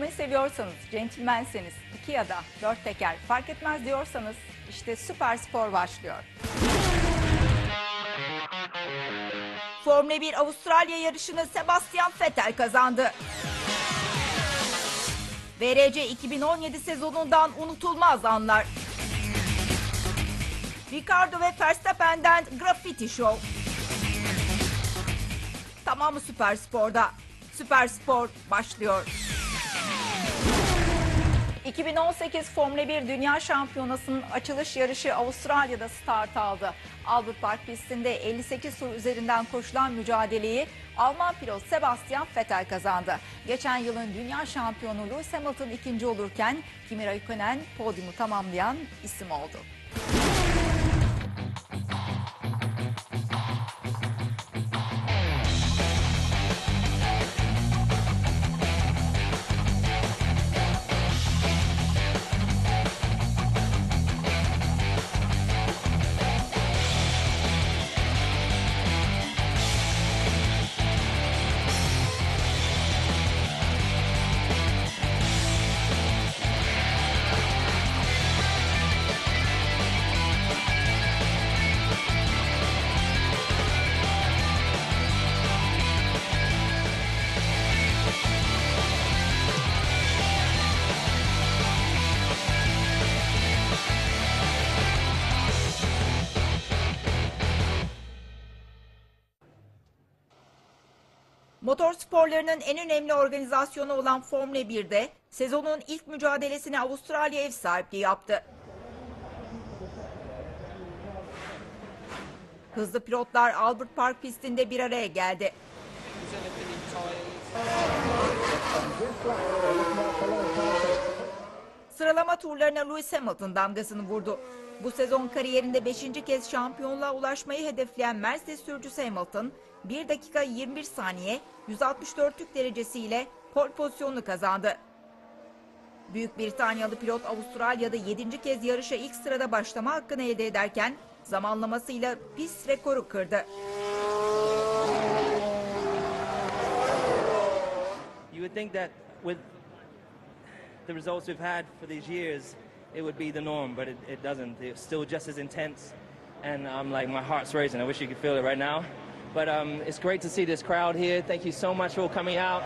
okumayı seviyorsanız, centilmenseniz, iki ya da dört teker fark etmez diyorsanız işte Süper Spor başlıyor. Formula 1 Avustralya yarışını Sebastian Vettel kazandı. VRC 2017 sezonundan unutulmaz anlar. Ricardo ve Verstappen'den Graffiti Show. Tamamı Süper Spor'da. Süper Spor başlıyor. 2018 Formula 1 Dünya Şampiyonası'nın açılış yarışı Avustralya'da start aldı. Albert Park pistinde 58 tur üzerinden koşulan mücadeleyi Alman pilot Sebastian Vettel kazandı. Geçen yılın dünya şampiyonu Lewis Hamilton ikinci olurken Kimi Raikkonen podyumu tamamlayan isim oldu. Sporlarının en önemli organizasyonu olan Formula 1'de sezonun ilk mücadelesini Avustralya ev sahipliği yaptı. Hızlı pilotlar Albert Park pistinde bir araya geldi. Sıralama turlarına Lewis Hamilton damgasını vurdu. Bu sezon kariyerinde 5. kez şampiyonluğa ulaşmayı hedefleyen Mercedes sürücüsü Hamilton 1 dakika 21 saniye 164'lük derecesiyle pol pozisyonunu kazandı. Büyük Britanyalı pilot Avustralya'da 7. kez yarışa ilk sırada başlama hakkını elde ederken zamanlamasıyla pist rekoru kırdı. You would think that with the results we've had for these years, it would be the norm, but it, it doesn't. It's still just as intense, and I'm like, my heart's racing. I wish you could feel it right now. But um, it's great to see this crowd here. Thank you so much for coming out.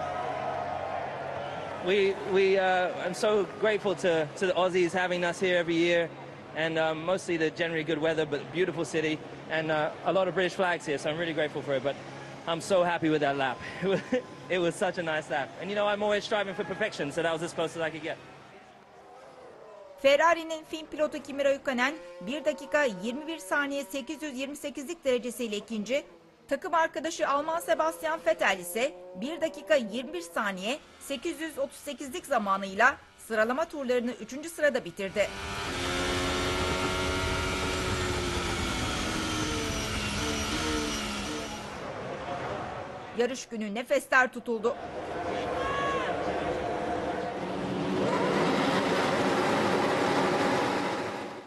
We, we, uh, I'm so grateful to, to the Aussies having us here every year, and um, mostly the generally good weather, but beautiful city, and uh, a lot of British flags here, so I'm really grateful for it. But I'm so happy with that lap. it was such a nice lap. And you know, I'm always striving for perfection, so that was as close as I could get. Ferrari'nin Fin pilotu Kimi Raikkonen 1 dakika 21 saniye 828'lik derecesiyle ikinci, takım arkadaşı Alman Sebastian Vettel ise 1 dakika 21 saniye 838'lik zamanıyla sıralama turlarını 3. sırada bitirdi. Yarış günü nefesler tutuldu.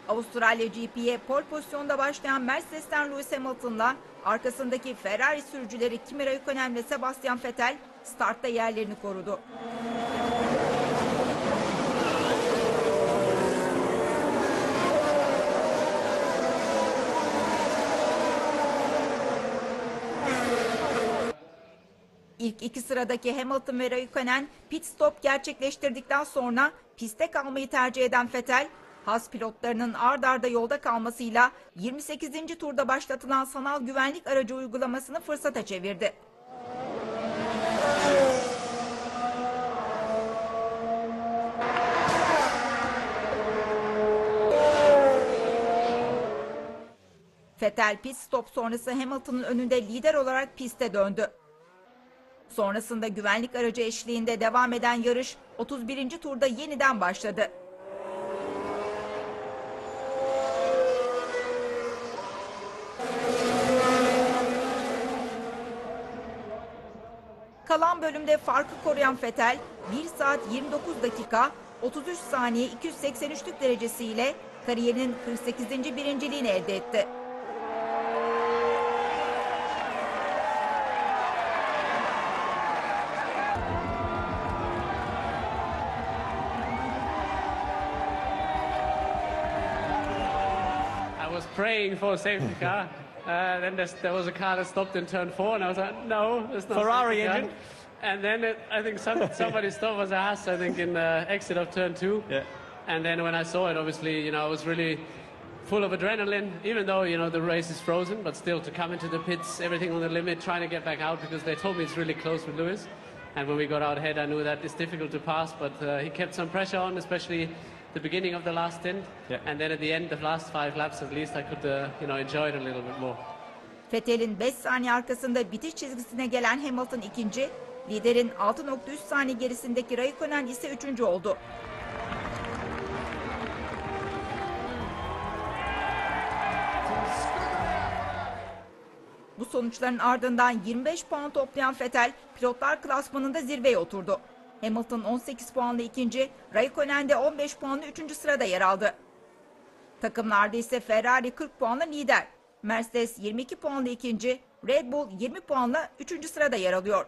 Avustralya GP'ye pol pozisyonda başlayan Mercedes'ten Lewis Hamilton'la arkasındaki Ferrari sürücüleri Kimi Raikkonen ve Sebastian Vettel startta yerlerini korudu. İlk iki sıradaki Hamilton ve Raikkonen pit stop gerçekleştirdikten sonra piste kalmayı tercih eden Vettel, Haas pilotlarının ard arda yolda kalmasıyla 28. turda başlatılan sanal güvenlik aracı uygulamasını fırsata çevirdi. Vettel pit stop sonrası Hamilton'ın önünde lider olarak piste döndü. Sonrasında güvenlik aracı eşliğinde devam eden yarış 31. turda yeniden başladı. Kalan bölümde farkı koruyan Fetel 1 saat 29 dakika 33 saniye 283'lük derecesiyle kariyerinin 48. birinciliğini elde etti. Praying for safety car. Uh, then there's, there was a car that stopped in turn four, and I was like, no, there's no Ferrari engine? And then it, I think some, somebody stopped was asked, I think, in the exit of turn two. Yeah. And then when I saw it, obviously, you know, I was really full of adrenaline, even though, you know, the race is frozen, but still to come into the pits, everything on the limit, trying to get back out because they told me it's really close with Lewis. And when we got out ahead, I knew that it's difficult to pass, but uh, he kept some pressure on, especially the beginning of the last stint. Yeah. And then at the end, the last five laps at least, I could, uh, you know, enjoy it a little bit more. Vettel'in 5 saniye arkasında bitiş çizgisine gelen Hamilton ikinci, liderin 6.3 saniye gerisindeki Raikkonen ise üçüncü oldu. Bu sonuçların ardından 25 puan toplayan Vettel pilotlar klasmanında zirveye oturdu. Hamilton 18 puanla ikinci, Raikkonen de 15 puanla üçüncü sırada yer aldı. Takımlarda ise Ferrari 40 puanla lider. Mercedes 22 puanla ikinci, Red Bull 20 puanla üçüncü sırada yer alıyor.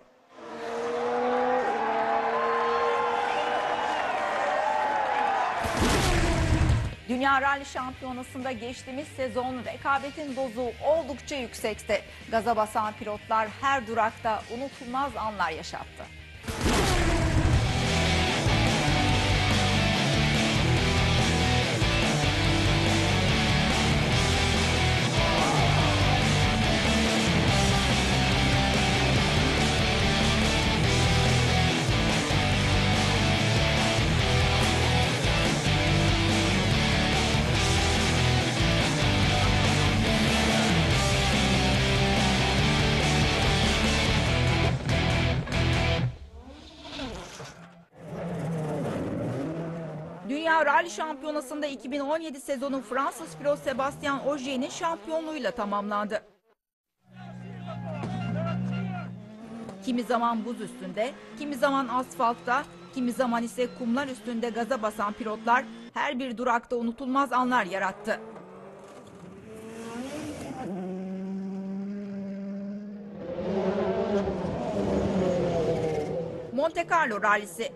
Dünya Rally Şampiyonası'nda geçtiğimiz sezon rekabetin dozu oldukça yüksekti. Gaza basan pilotlar her durakta unutulmaz anlar yaşattı. Rally Şampiyonası'nda 2017 sezonu Fransız pilot Sebastien Ogier'in şampiyonluğuyla tamamlandı. Kimi zaman buz üstünde, kimi zaman asfaltta, kimi zaman ise kumlar üstünde gaza basan pilotlar her bir durakta unutulmaz anlar yarattı. Monte Carlo rallisi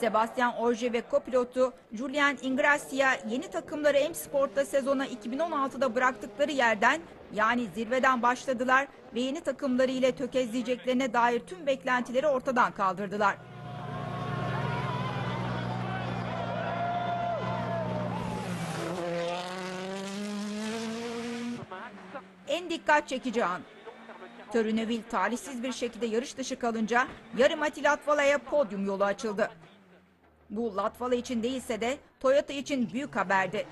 Sebastian Ogier ve kopilotu Julian Ingrassia yeni takımları M Sport'ta sezona 2016'da bıraktıkları yerden yani zirveden başladılar ve yeni takımları ile tökezleyeceklerine dair tüm beklentileri ortadan kaldırdılar. En dikkat çekici an. Törüneville talihsiz bir şekilde yarış dışı kalınca yarım Ati Latvala'ya podyum yolu açıldı. Bu Latvala için değilse de Toyota için büyük haberdi.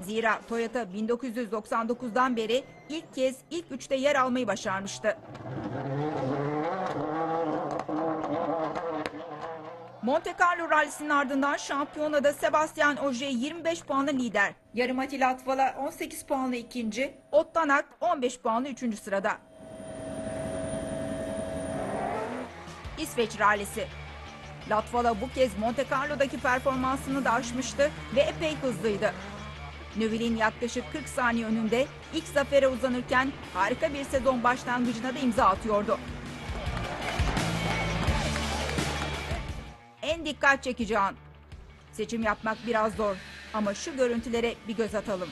Zira Toyota 1999'dan beri ilk kez ilk üçte yer almayı başarmıştı. Monte Carlo rallisinin ardından şampiyonada Sebastian Ogier 25 puanla lider. Yarımati Latvala 18 puanla ikinci, Ottanak 15 puanla üçüncü sırada. İsveç rallisi. Latvala bu kez Monte Carlo'daki performansını da aşmıştı ve epey hızlıydı. Növille'in yaklaşık 40 saniye önünde ilk zafere uzanırken harika bir sezon başlangıcına da imza atıyordu. En dikkat çekici an. Seçim yapmak biraz zor ama şu görüntülere bir göz atalım.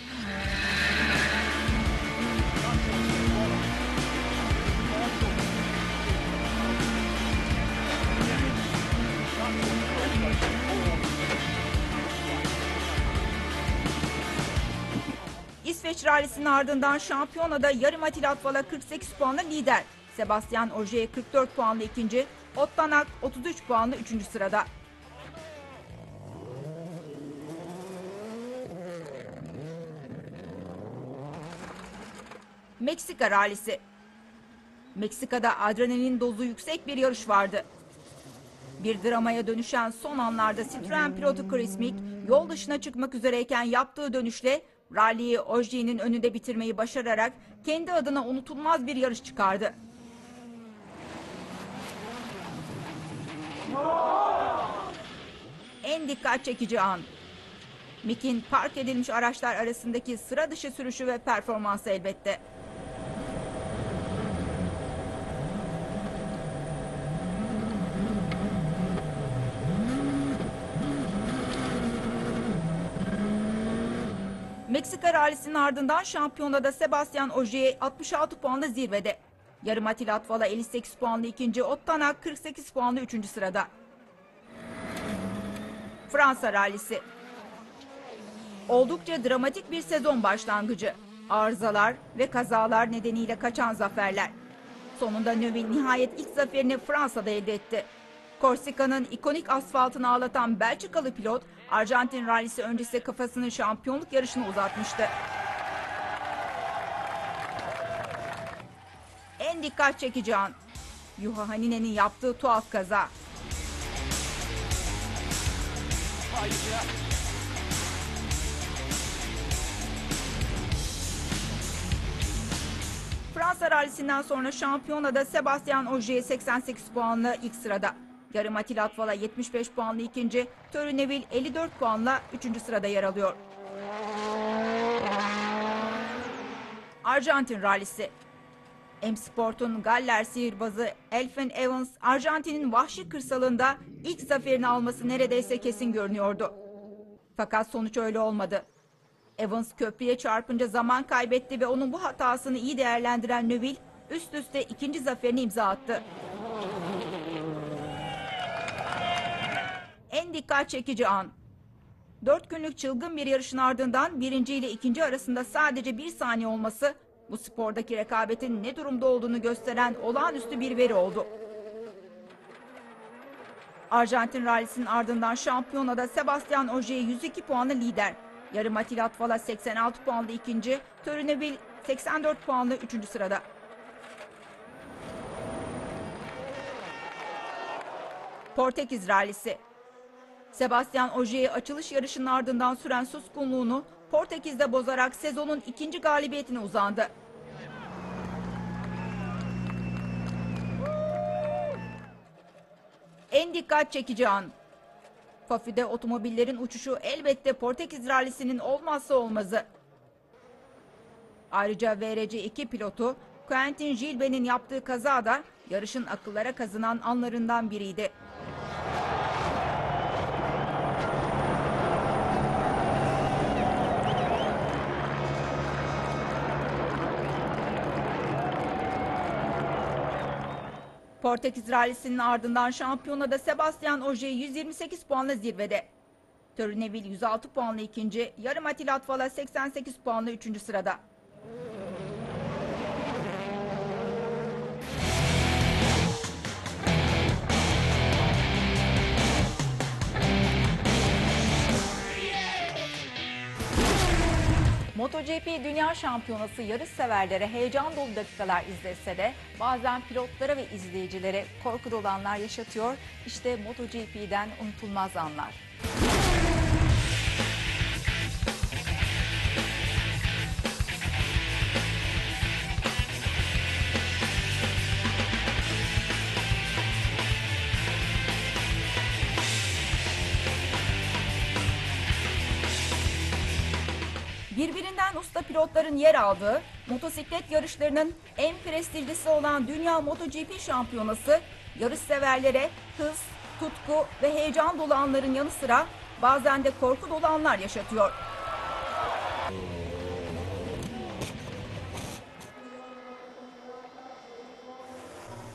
İsveç rallisinin ardından şampiyonada yarım Atil Atvala 48 puanla lider. Sebastian Ogier 44 puanla ikinci, Ottanak 33 puanla üçüncü sırada. Meksika rallisi. Meksika'da adrenalin dozu yüksek bir yarış vardı. Bir dramaya dönüşen son anlarda Citroen pilotu Chris Mick yol dışına çıkmak üzereyken yaptığı dönüşle rally'yi Ogier'in önünde bitirmeyi başararak kendi adına unutulmaz bir yarış çıkardı. En dikkat çekici an. Mick'in park edilmiş araçlar arasındaki sıra dışı sürüşü ve performansı elbette. Meksika rallisinin ardından şampiyonada Sebastian Ogier 66 puanla zirvede. Yarım Atil Atvala 58 puanlı ikinci, Ottanak 48 puanlı üçüncü sırada. Fransa rallisi. Oldukça dramatik bir sezon başlangıcı. Arızalar ve kazalar nedeniyle kaçan zaferler. Sonunda Neuville nihayet ilk zaferini Fransa'da elde etti. Korsika'nın ikonik asfaltını ağlatan Belçikalı pilot, Arjantin rallisi öncesi kafasını şampiyonluk yarışına uzatmıştı. En dikkat çekici an, Yuha Hanine'nin yaptığı tuhaf kaza. Fransa rallisinden sonra şampiyonada Sebastian Ogier 88 puanla ilk sırada. Yarım Atil Atvala 75 puanlı ikinci, Törü Neville 54 puanla üçüncü sırada yer alıyor. Arjantin rallisi. M Sport'un Galler sihirbazı Elfin Evans, Arjantin'in vahşi kırsalında ilk zaferini alması neredeyse kesin görünüyordu. Fakat sonuç öyle olmadı. Evans köprüye çarpınca zaman kaybetti ve onun bu hatasını iyi değerlendiren Neuville üst üste ikinci zaferini imza attı. En dikkat çekici an. Dört günlük çılgın bir yarışın ardından birinci ile ikinci arasında sadece bir saniye olması bu spordaki rekabetin ne durumda olduğunu gösteren olağanüstü bir veri oldu. Arjantin rallisinin ardından şampiyonada Sebastian Ogier 102 puanlı lider. Yarım Atil Atvala 86 puanlı ikinci, Törüneville 84 puanlı üçüncü sırada. Portekiz rallisi. Sebastian Ogier açılış yarışının ardından süren suskunluğunu Portekiz'de bozarak sezonun ikinci galibiyetine uzandı. En dikkat çekici an. Fafi'de otomobillerin uçuşu elbette Portekiz rallisinin olmazsa olmazı. Ayrıca VRC 2 pilotu Quentin Gilbes'in yaptığı kaza da yarışın akıllara kazınan anlarından biriydi. Portekiz rallisinin ardından şampiyonada Sebastian Ogier 128 puanla zirvede. Törüneville 106 puanla ikinci, yarım Atil Atvala 88 puanla üçüncü sırada. MotoGP Dünya Şampiyonası yarış severlere heyecan dolu dakikalar izletse de bazen pilotlara ve izleyicilere korku dolu anlar yaşatıyor. İşte MotoGP'den unutulmaz anlar. Birbirinden usta pilotların yer aldığı motosiklet yarışlarının en prestijlisi olan Dünya MotoGP Şampiyonası yarış severlere hız, tutku ve heyecan dolu anların yanı sıra bazen de korku dolu anlar yaşatıyor.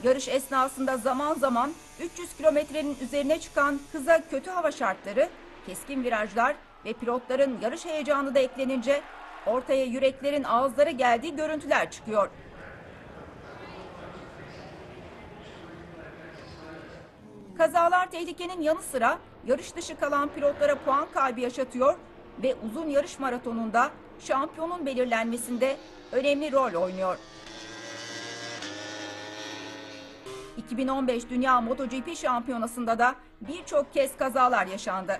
Yarış esnasında zaman zaman 300 kilometrenin üzerine çıkan hıza kötü hava şartları, keskin virajlar ve pilotların yarış heyecanı da eklenince ortaya yüreklerin ağızları geldiği görüntüler çıkıyor. Kazalar tehlikenin yanı sıra yarış dışı kalan pilotlara puan kaybı yaşatıyor ve uzun yarış maratonunda şampiyonun belirlenmesinde önemli rol oynuyor. 2015 Dünya MotoGP Şampiyonası'nda da birçok kez kazalar yaşandı.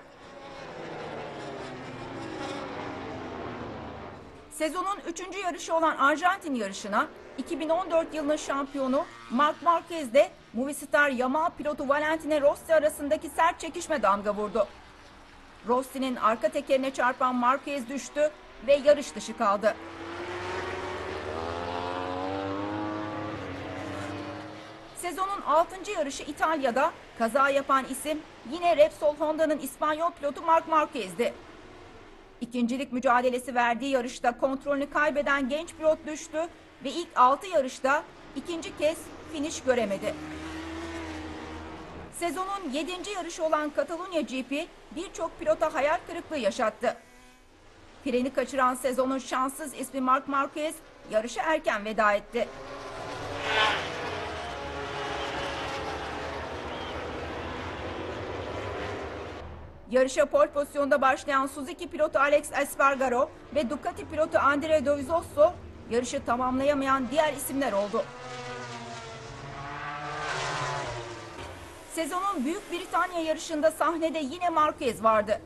Sezonun üçüncü yarışı olan Arjantin yarışına 2014 yılının şampiyonu Marc Marquez ile Movistar Yamaha pilotu Valentino Rossi arasındaki sert çekişme damga vurdu. Rossi'nin arka tekerine çarpan Marquez düştü ve yarış dışı kaldı. Sezonun 6. yarışı İtalya'da kaza yapan isim yine Repsol Honda'nın İspanyol pilotu Marc Marquez'di. İkincilik mücadelesi verdiği yarışta kontrolünü kaybeden genç pilot düştü ve ilk 6 yarışta ikinci kez finish göremedi. Sezonun 7. yarışı olan Catalunya GP birçok pilota hayal kırıklığı yaşattı. Freni kaçıran sezonun şanssız ismi Marc Marquez yarışa erken veda etti. Yarışa pole pozisyonda başlayan Suzuki pilotu Alex Espargaro ve Ducati pilotu Andrea Dovizioso yarışı tamamlayamayan diğer isimler oldu. Sezonun Büyük Britanya yarışında sahnede yine Marquez vardı.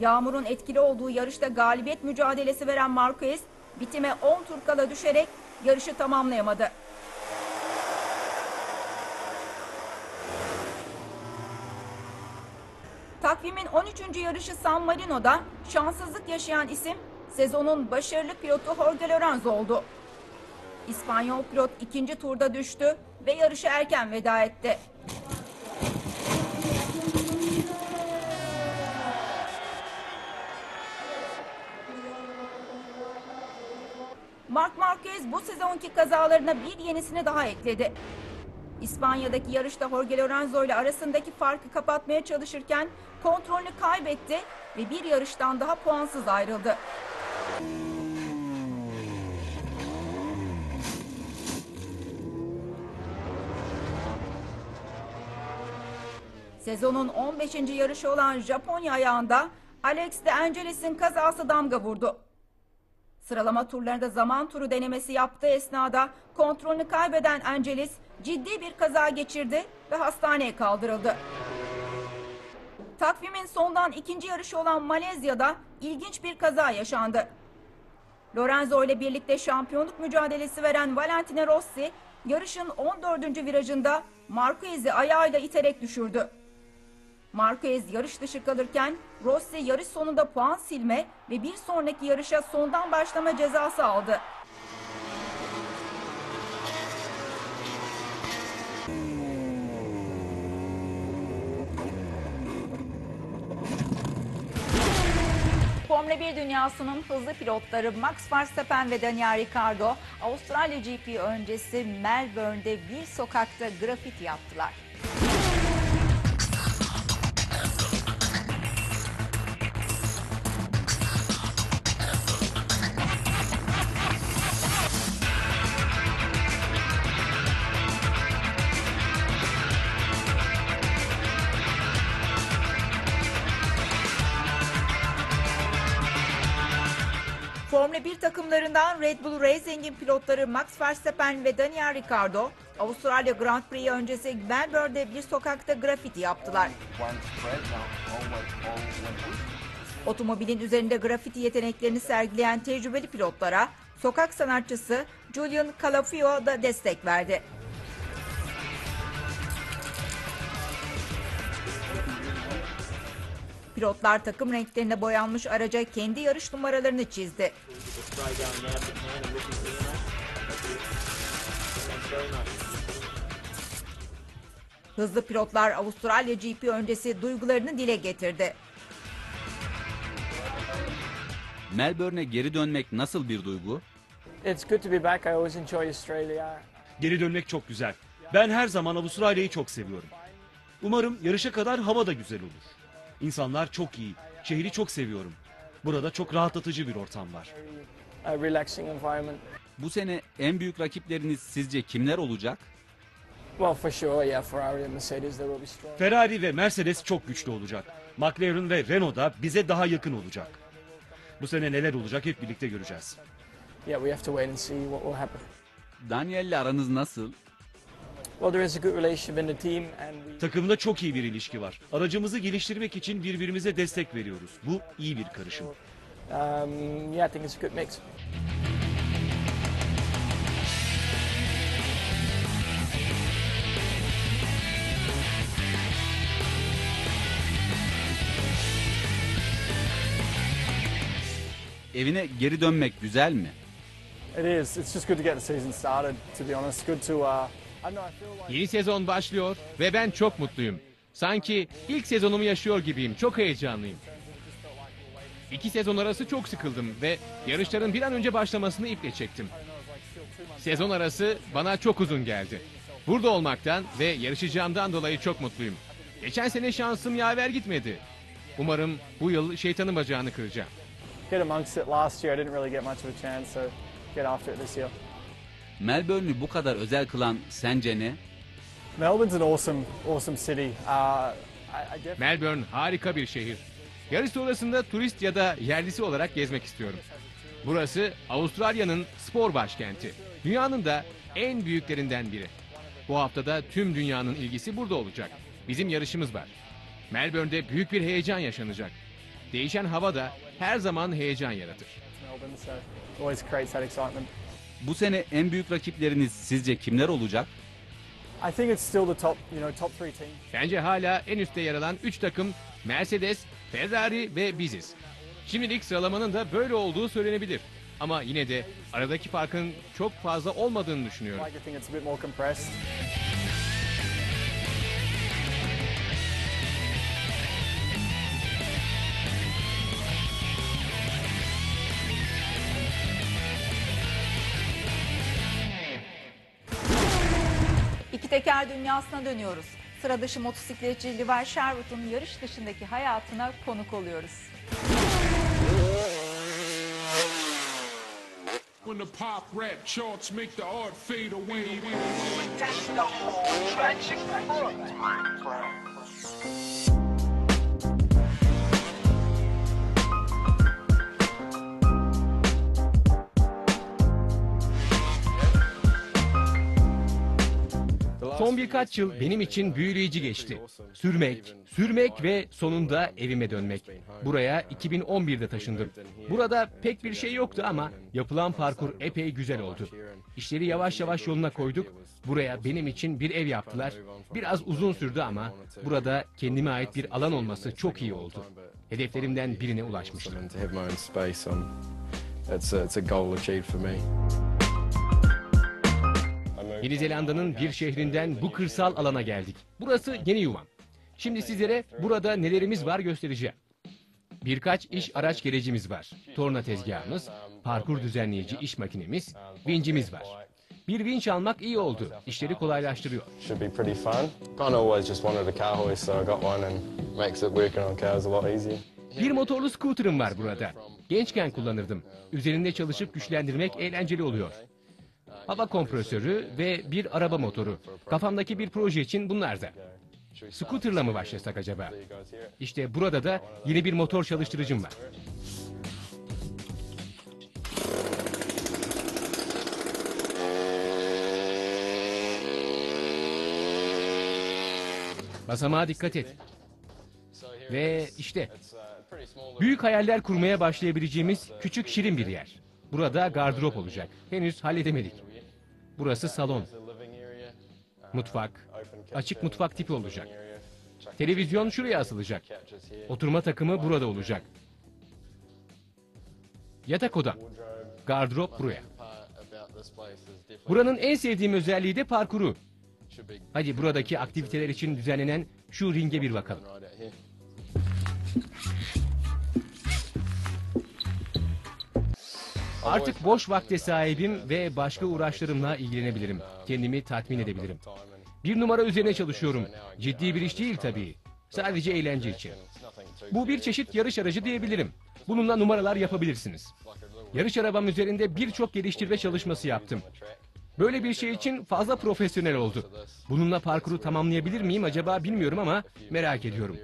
Yağmurun etkili olduğu yarışta galibiyet mücadelesi veren Marquez bitime 10 tur kala düşerek yarışı tamamlayamadı. Takvimin 13. yarışı San Marino'da şanssızlık yaşayan isim sezonun başarılı pilotu Jorge Lorenzo oldu. İspanyol pilot ikinci turda düştü ve yarışa erken veda etti. Marc Marquez bu sezonki kazalarına bir yenisini daha ekledi. İspanya'daki yarışta Jorge Lorenzo ile arasındaki farkı kapatmaya çalışırken kontrolünü kaybetti ve bir yarıştan daha puansız ayrıldı. Sezonun 15. yarışı olan Japonya ayağında Alex de Angelis'in kazası damga vurdu. Sıralama turlarında zaman turu denemesi yaptığı esnada kontrolünü kaybeden Angelis ciddi bir kaza geçirdi ve hastaneye kaldırıldı. Takvimin sondan ikinci yarışı olan Malezya'da ilginç bir kaza yaşandı. Lorenzo ile birlikte şampiyonluk mücadelesi veren Valentino Rossi yarışın 14. virajında Marquez'i ayağıyla iterek düşürdü. Marquez yarış dışı kalırken Rossi yarış sonunda puan silme ve bir sonraki yarışa sondan başlama cezası aldı. Formula 1 dünyasının hızlı pilotları Max Verstappen ve Daniel Ricciardo Avustralya GP öncesi Melbourne'de bir sokakta grafiti yaptılar. Formula 1 takımlarından Red Bull Racing'in pilotları Max Verstappen ve Daniel Ricciardo, Avustralya Grand Prix öncesi Melbourne'de bir sokakta grafiti yaptılar. Otomobilin üzerinde grafiti yeteneklerini sergileyen tecrübeli pilotlara sokak sanatçısı Julian Calafio da destek verdi. Pilotlar takım renklerine boyanmış araca kendi yarış numaralarını çizdi. Hızlı pilotlar Avustralya GP öncesi duygularını dile getirdi. Melbourne'e geri dönmek nasıl bir duygu? It's good to be back. I always enjoy Australia. Geri dönmek çok güzel. Ben her zaman Avustralya'yı çok seviyorum. Umarım yarışa kadar hava da güzel olur. İnsanlar çok iyi. Şehri çok seviyorum. Burada çok rahatlatıcı bir ortam var. Bu sene en büyük rakipleriniz sizce kimler olacak? Well, for sure, yeah. Ferrari and Mercedes, they will be strong. Ferrari ve Mercedes çok güçlü olacak. McLaren ve Renault da bize daha yakın olacak. Bu sene neler olacak hep birlikte göreceğiz. Yeah, we have to wait and see what will happen. Daniel'le aranız nasıl? Takımda çok iyi bir ilişki var. Aracımızı geliştirmek için birbirimize destek veriyoruz. Bu iyi bir karışım. Um, yeah, I think it's a good mix. Evine geri dönmek güzel mi? It is. It's just good to get the season started. To be honest, good to. Uh, Yeni sezon başlıyor ve ben çok mutluyum. Sanki ilk sezonumu yaşıyor gibiyim. Çok heyecanlıyım. İki sezon arası çok sıkıldım ve yarışların bir an önce başlamasını iple çektim. Sezon arası bana çok uzun geldi. Burada olmaktan ve yarışacağımdan dolayı çok mutluyum. Geçen sene şansım yaver gitmedi. Umarım bu yıl şeytanın bacağını kıracağım. Get amongst it last year. I didn't really get much of a chance, so get after it this year. Melbourne'ü bu kadar özel kılan sence ne? Melbourne's an awesome, awesome city. Uh, I, I definitely Melbourne harika bir şehir. Yarış sonrasında turist ya da yerlisi olarak gezmek istiyorum. Burası Avustralya'nın spor başkenti. Dünyanın da en büyüklerinden biri. Bu haftada tüm dünyanın ilgisi burada olacak. Bizim yarışımız var. Melbourne'de büyük bir heyecan yaşanacak. Değişen hava da her zaman heyecan yaratır. Bu sene en büyük rakipleriniz sizce kimler olacak? I think it's still the top, you know, top three teams. Bence hala en üstte yer alan 3 takım Mercedes, Ferrari ve biziz. Şimdilik sıralamanın da böyle olduğu söylenebilir. Ama yine de aradaki farkın çok fazla olmadığını düşünüyorum. Dünyasına dönüyoruz. Sıra dışı motosikletçi Levi Sherwood'un yarış dışındaki hayatına konuk oluyoruz. When the pop rap charts make the art fade away. Son birkaç yıl benim için büyüleyici geçti. Sürmek, sürmek ve sonunda evime dönmek. Buraya 2011'de taşındım. Burada pek bir şey yoktu ama yapılan parkur epey güzel oldu. İşleri yavaş yavaş yoluna koyduk. Buraya benim için bir ev yaptılar. Biraz uzun sürdü ama burada kendime ait bir alan olması çok iyi oldu. Hedeflerimden birine ulaşmıştım. Yeni Zelanda'nın bir şehrinden bu kırsal alana geldik. Burası yeni yuvam. Şimdi sizlere burada nelerimiz var göstereceğim. Birkaç iş araç gerecimiz var. Torna tezgahımız, parkur düzenleyici iş makinemiz, vincimiz var. Bir vinç almak iyi oldu. İşleri kolaylaştırıyor. Bir motorlu scooter'ım var burada. Gençken kullanırdım. Üzerinde çalışıp güçlendirmek eğlenceli oluyor. Hava kompresörü ve bir araba motoru. Kafamdaki bir proje için bunlar da. Scooter'la mı başlasak acaba? İşte burada da yeni bir motor çalıştırıcım var. Basamağa dikkat et. Ve işte büyük hayaller kurmaya başlayabileceğimiz küçük şirin bir yer. Burada gardırop olacak. Henüz halledemedik. Burası salon, mutfak, açık mutfak tipi olacak. Televizyon şuraya asılacak. Oturma takımı burada olacak. Yatak odam. Gardırop buraya. Buranın en sevdiğim özelliği de parkuru. Hadi buradaki aktiviteler için düzenlenen şu ringe bir bakalım. Artık boş vakte sahibim ve başka uğraşlarımla ilgilenebilirim. Kendimi tatmin edebilirim. Bir numara üzerine çalışıyorum. Ciddi bir iş değil tabii. Sadece eğlence için. Bu bir çeşit yarış aracı diyebilirim. Bununla numaralar yapabilirsiniz. Yarış arabam üzerinde birçok geliştirme çalışması yaptım. Böyle bir şey için fazla profesyonel oldu. Bununla parkuru tamamlayabilir miyim acaba bilmiyorum ama merak ediyorum.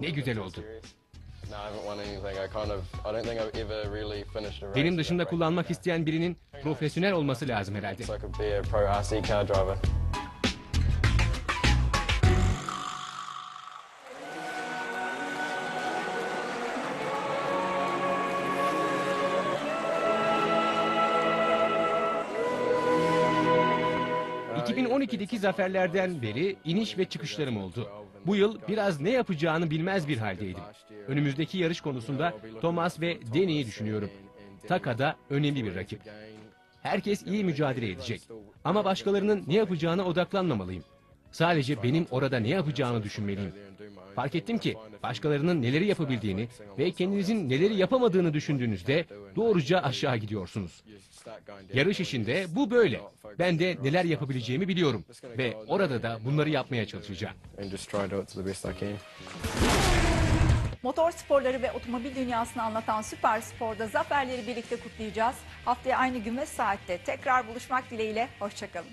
Ne güzel oldu. Benim dışında kullanmak isteyen birinin profesyonel olması lazım herhalde. So I could be a pro RC car driver. Uh, 2012'deki zaferlerden beri iniş ve çıkışlarım oldu. Bu yıl biraz ne yapacağını bilmez bir haldeydim. Önümüzdeki yarış konusunda Thomas ve Danny'i düşünüyorum. Taka da önemli bir rakip. Herkes iyi mücadele edecek. Ama başkalarının ne yapacağına odaklanmamalıyım. Sadece benim orada ne yapacağını düşünmeliyim. Fark ettim ki başkalarının neleri yapabildiğini ve kendinizin neleri yapamadığını düşündüğünüzde doğruca aşağı gidiyorsunuz. Yarış işinde bu böyle. Ben de neler yapabileceğimi biliyorum ve orada da bunları yapmaya çalışacağım. Motor sporları ve otomobil dünyasını anlatan Süper Spor'da zaferleri birlikte kutlayacağız. Haftaya aynı gün ve saatte tekrar buluşmak dileğiyle. Hoşçakalın.